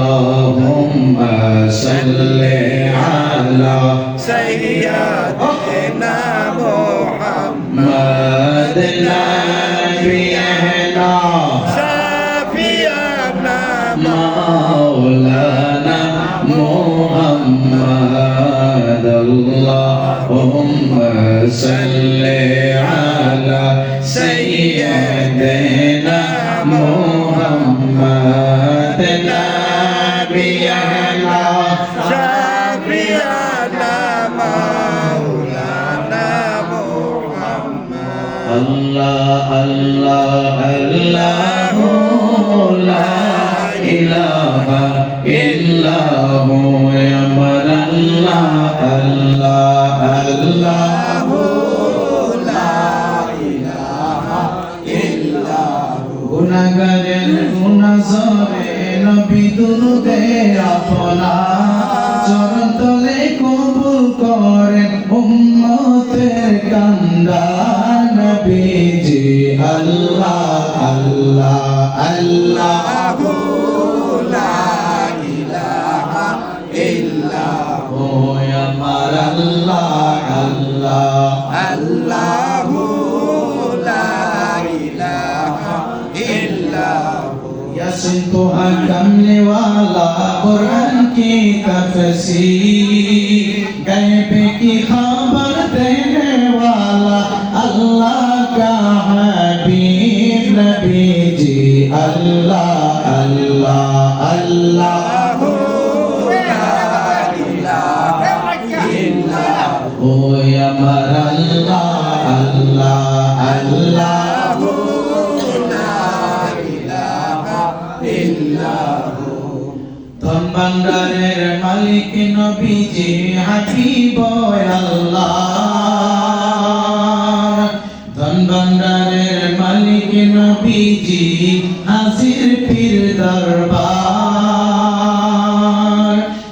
اللهم صل على سيدنا ইলাহা ইল্লাহু আমার আল্লাহ আল্লাহ আল্লাহু লা ইলাহা ইল্লাহু। গুনাহগারের গুনাহসরে নবী দুরুদে আপনা। চরণ তলে কবুল করেন উম্মতের কান্দা নবীজি আল্লাহ আল্লাহ আল্লাহ। यासिन तो कमले वाला कुरान की तफसीर ভান্ডারের মালিক নবীজি, হাবিব আল্লাহ ধন মালিক নবীজি পীর দরবার।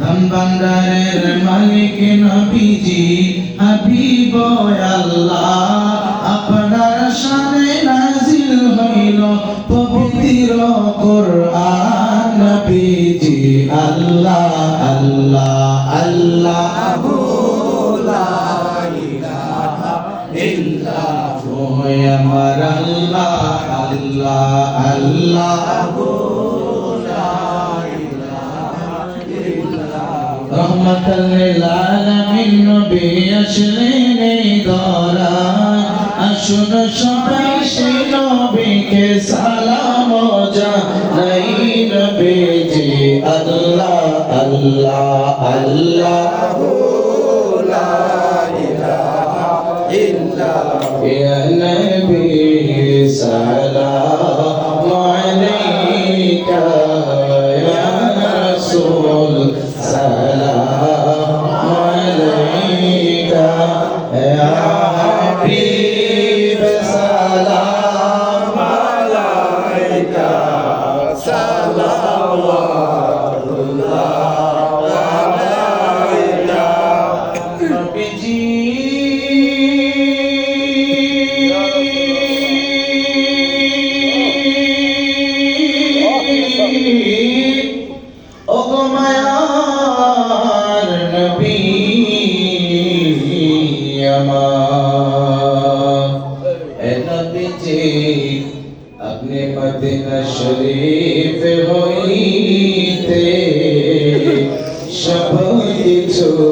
ধন মালিক নবীজি, হাবিব আল্লাহ হইল পবিত্র কোরআন, নবীজি, আল্লাহ আল্লাহ আল্লাহ। আমার আল্লাহ আল্লাহ আল্লাহ রহমতুল্লিল আলামিন, নবী আসলেন এই ধরা আসুন সবাই Jesús.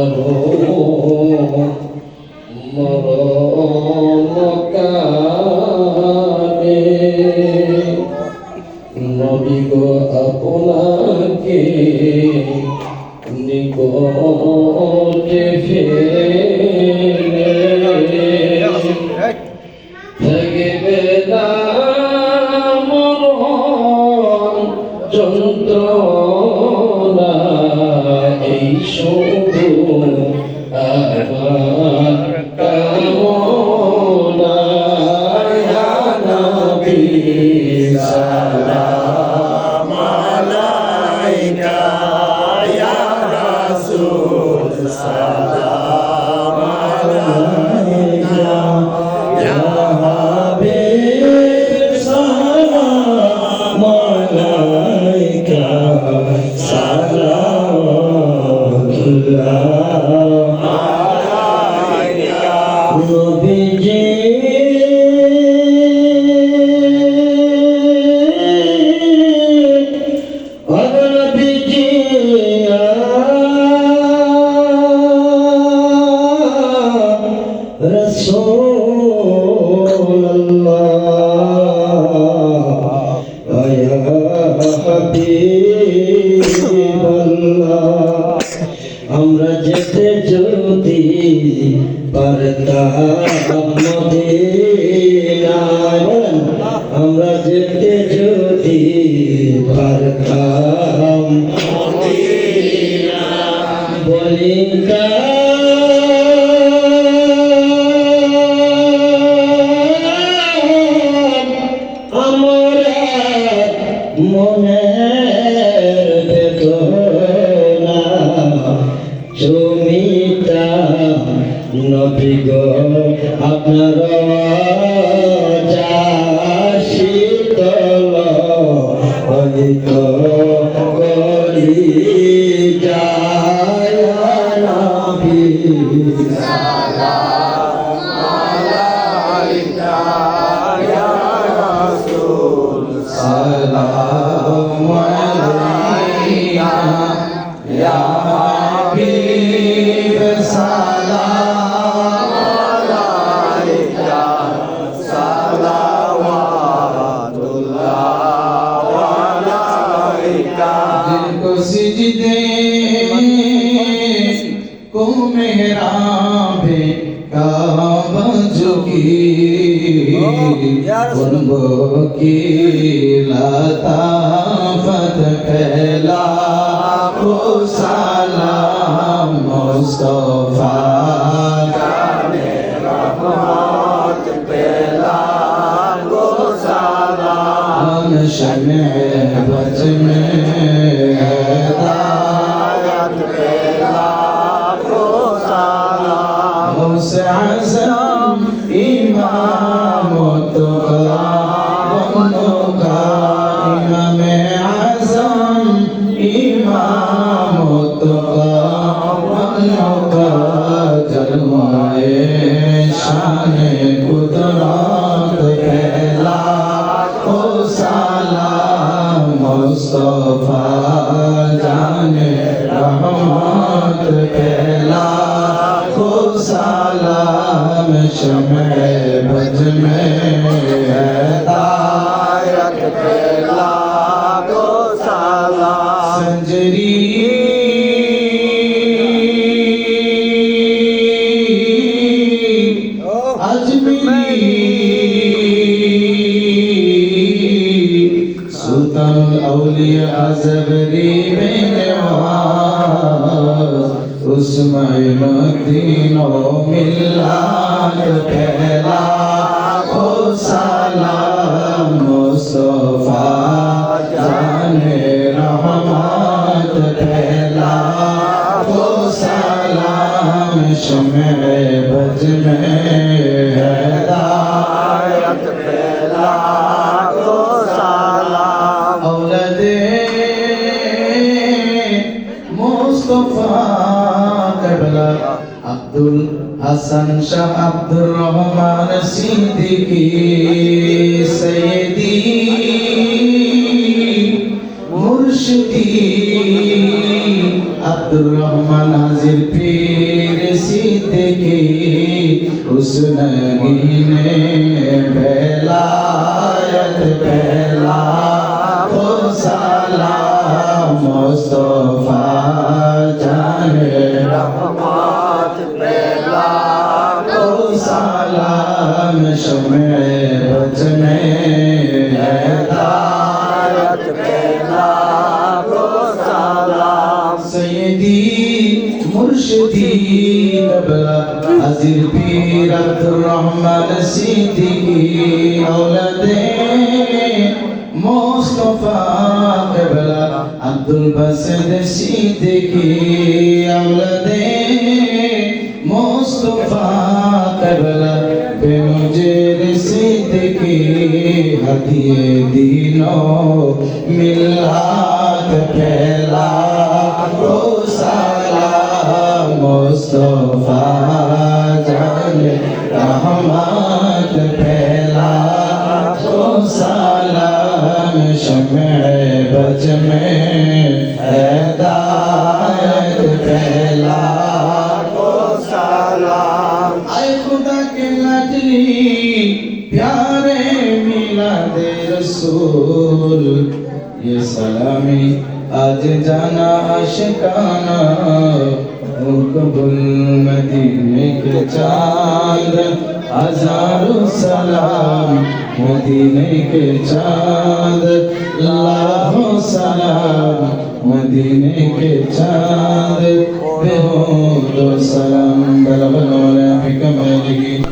Salvador. Radha. Deus. নবী গো আপনার চাষিতল অলিত করি যায় নবী সালাম उनको की लताफत फैला को सलाम मुस्तफ़ा चश्मे बज में हैदायत फैला को सलाम औलद मुस्तफा कबला আব্দুল হাসান শাহ আব্দুর রহমান সিদ্দিকি সৈয়দি মুর্শিদি আব্দুর রহমান হাজির পি উসনগিনে বেলায়ত বেলা ও সালাম মুস্তফা জানে আব্দুর রহমান সিদ্দিকী আওলাদে মোস্তফা কেবলা আব্দুল বাসিদ সিদ্দিকী আওলাদে মোস্তফা কেবলা বেনজির সিদ্দিকী হাদিয়ে দিনো মিলাদ পেলা ও সালাম মুস্তফা रहमत फैला खुदा के नजरी प्यारे मिला दे रसूल ये सलामी आज जाना आशिकाना। मुकबुल मदीने के चांद हजारों सलाम मदीने के चांद लाखों सलाम मदीने के चांद बेहोद सलाम बलबल मौला बिकमलिही